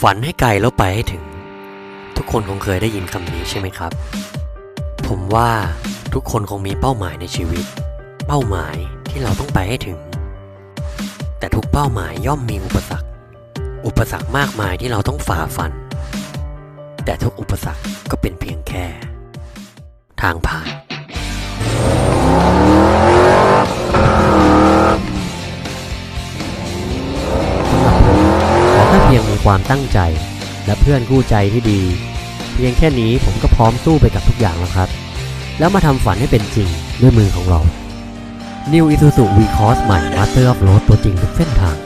ฝันให้ไกลแล้วไปให้ถึง ทุกคนคงเคยได้ยินคำนี้ใช่ไหมครับ ผมว่าทุกคนคงมีเป้าหมายในชีวิต เป้าหมายที่เราต้องไปให้ถึง แต่ทุกเป้าหมายย่อมมีอุปสรรค อุปสรรคมากมายที่เราต้องฝ่าฟัน แต่ทุกอุปสรรคก็เป็นเพียงแค่ ทางผ่าน พียงมีความตั้งใจ และเพื่อนคู่ใจที่ดี เพียงแค่นี้ผมก็พร้อมสู้ไปกับทุกอย่างแล้วครับ แล้วมาทำฝันให้เป็นจริงด้วยมือของเรา New Isuzu V-Cross ใหม่ Master of Road ตัวจริงทุกเส้นทาง